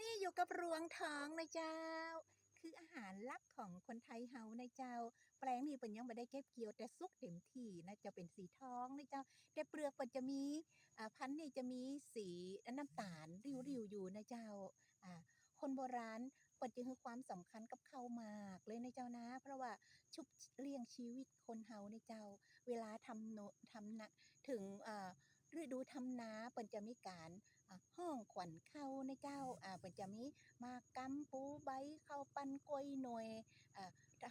นี้อยู่กับรวงทองนะเจ้า คืออาหารลักของคนไทยเฮานะเจ้า แปลงนี่เปิ่นยังบ่ได้เก็บเกี่ยวแต่สุกเต็มที่นะจะเป็นสีทองนะเจ้า แต่เปลือกเปิ่นจะมีอ่าพันธุ์นี่จะมีสีน้ำตาลริ้วๆอยู่นะเจ้าอ่าคนโบราณปิ่นจึงให้ความสำคัญกับเข้ามากเลยนะเจ้านะ เพราะว่าชุบเลี้ยงชีวิตคนเฮาในเจ้า เวลาทำโนทำนะถึงอ่า ฤดูทำนาเปิ่นจะมีการห้องขวัญเข้าในเจ้าเปิ่นจะมีมากำปูใบเข้าปันกล้วยหน่วย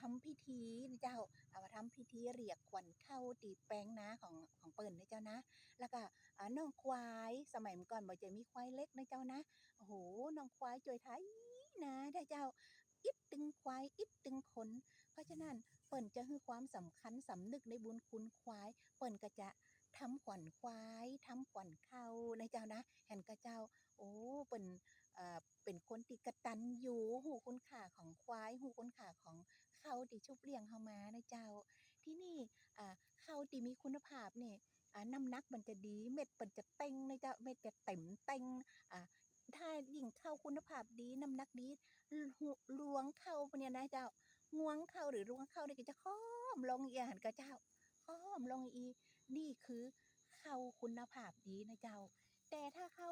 ทำพิธีนะเจ้าเอามาทำพิธีเรียกขวัญเข้าตีแปลงนาของของเปิ่นนะเจ้านะ แล้วก็น้องควายสมัยก่อนบ่จะมีควายเล็กนะเจ้านะโอ้โหน้องควายจอยไทยนะได้เจ้าอิดตึงควายอิดตึงคน เพราะฉะนั้นเปิ่นจะให้ความสำคัญสำนึกในบุญคุณควาย เปิ่นก็จะ ทำขวัญควายทำขวัญเข้านะเจ้านะเห็นกระเจ้า โอ้เปิ่นเอ่อเป็นคนที่กตัญญูหูคุณค่าของควายหูคุณค่าของเขาที่ชุบเลี้ยงเฮามานะเจ้า ที่นี่อ่าข้าที่มีคุณภาพเนี่อ่าน้ำนักมันจะดีเม็ดมันจะเต็งนะเจ้าเม็ดจะเต็มเต็งอ่าถ้ายิ่งข้าคุณภาพดีน้ำหนักดีลุลวงเข้าเนี่ยนะเจ้างวงเข้าหรือรวงเข้านี่ก็จะค้อมลงอีหันกระเจ้าค้อมลงอี นี่คือเข้าคุณภาพดีนะเจ้า แต่ถ้าเข้า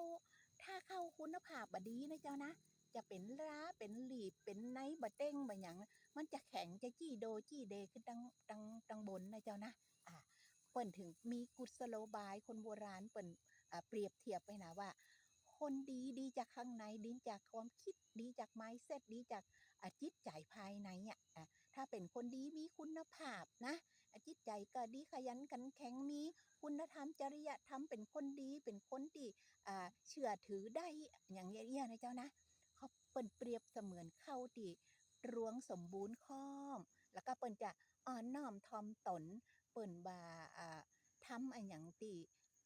ถ้าเข้าคุณภาพบดีนะเจ้านะ จะเป็นร้าเป็นหลีบเป็นไนบะเต้งบะหยังมันจะแข็งจะจี้โดจี้เดขึ้นตังตังตังบนนะเจ้านะอ่าเปิ่นถึงมีกุศโลบายคนโบราณเปิ่นอ่าเปรียบเทียบไปนะว่า คนดีดีจากข้างในดีจากความคิดดีจากไม้เซตดีจากอจิตใจภายในอะอะถ้าเป็นคนดีมีคุณภาพนะ จิตใจก็ดีขยันขันแข็งมี คุณธรรมจริยธรรมเป็นคนดีเป็นคนที่เชื่อถือได้อย่างเงี้ยนะเจ้านะเขาเปิ่นเปรียบเสมือนเข้าที่รวงสมบูรณ์ค้อม แล้วก็เปิ่นจะอ่อนน้อมทอมตน เปิ่นบาทำอันอยังตี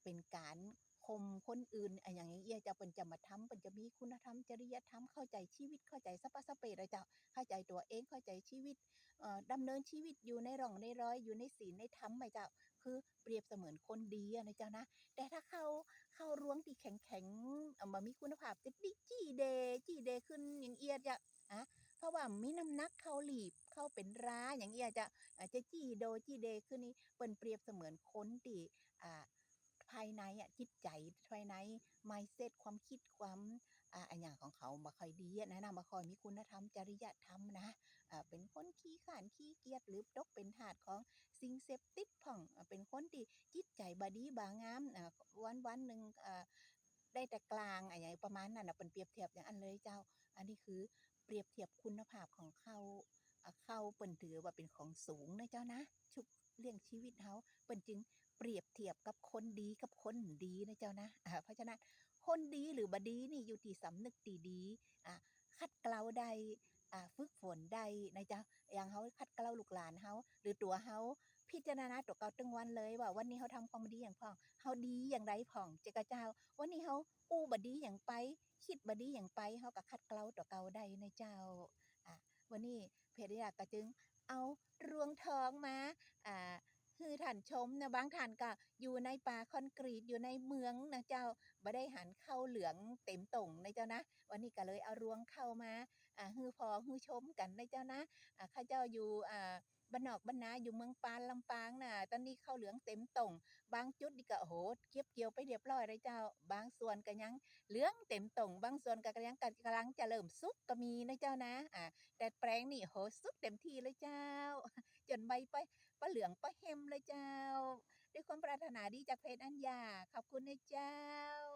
เป็นการ มคนอื่นอันหยังเอี้ยจะเปิ่นจะมาทำเปิ่นจะมีคุณธรรมจริยธรรมเข้าใจชีวิตเข้าใจสปะสเปะเลยเจ้าเข้าใจตัวเองเข้าใจชีวิตเอ่อดำเนินชีวิตอยู่ในร่องในร้อยอยู่ในศีลในธรรมไหมเจ้าคือเปรียบเสมือนคนดีนะเจ้านะ แต่ถ้าเข้าเข้าร่วงที่แข็งแข็งมามีคุณภาพจะดิจี้เดจี้เดขึ้นอย่างเอียจะอะเพราะว่ามีน้ำหนักเข้าหลีบเข้าเป็นร้าอย่างเอียจะอาจจะจี้โดจี้เดขึ้นนี่เปิ้นเปรียบเสมือนคนที่อ่า ภายในอะจิตใจภายใน mindset ความคิดความอ่าอันอย่างของเขาบ่ค่อยดีอะนะนะบ่ค่อยมีคุณธรรมจริยธรรมนะอ่าเป็นคนขี้ขาดขี้เกียจหรือตกเป็นทาสของสิ่งเสพติดพ่องอ่าเป็นคนที่จิตใจบดีบางามอ่าวันวันหนึ่งอ่าได้แต่กลางอะไรอย่างประมาณนั้นนะเป็นเปรียบเทียบอย่างอันเลยเจ้า อันนี้คือเปรียบเทียบคุณภาพของเขาอ่าเขาเปิ่นถือว่าเป็นของสูงนะเจ้านะชุบเลี้ยงชีวิตเขาเปิ่นจึง เปรียบเทียบกับคนดีกับคนดีนะเจ้านะอ่าเพราะฉะนั้นคนดีหรือบดีนี่อยู่ที่สำนึกตีดีคัดเกลาใดอ่าฝึกฝนใดนะเจ้าอย่างเขาคัดเกลาลูกหลานเขาหรือตัวเขาพิจารณาตัวเก่าตึงวันเลยว่าวันนี้เขาทำความดีอย่างพ่องเขาดีอย่างไรพ่องเจกะเจ้า วันนี้เขาอู้บดีอย่างไปคิดบดีอย่างไปเขาก็คัดเกลาตัวเก่าได้ในเจ้าวันนี้เพจอยากกระจึงเอารวงทองมาอ่า คือท่านชมนะบางท่านก็อยู่ในป่าคอนกรีตอยู่ในเมืองนะเจ้าบ่ได้หันเข้าเหลืองเต็มตรงนะเจ้านะ วันนี้ก็เลยเอารวงเข้ามาอ่าฮือพอฮือชมกันนะเจ้านะอ่าข้าเจ้าอยู่อ่าบ้านนอกบ้านนาอยู่เมืองปานลำปางน่ะ ตอนนี้ข้าวเหลืองเต็มต่ง บางจุดนี่ก็โอ้โหเก็บเกี่ยวไปเรียบร้อยเลยเจ้า บางส่วนก็ยังเหลืองเต็มต่ง บางส่วนก็ยังกำลังจะเริ่มสุกก็มีนะเจ้านะ อ่าแต่แปลงนี่โหสุกเต็มที่เลยเจ้า จนใบไป เหลืองปะเฮมเลยเจ้า ด้วยความปรารถนาดีจากเพจอัญญาขอบคุณนะเจ้า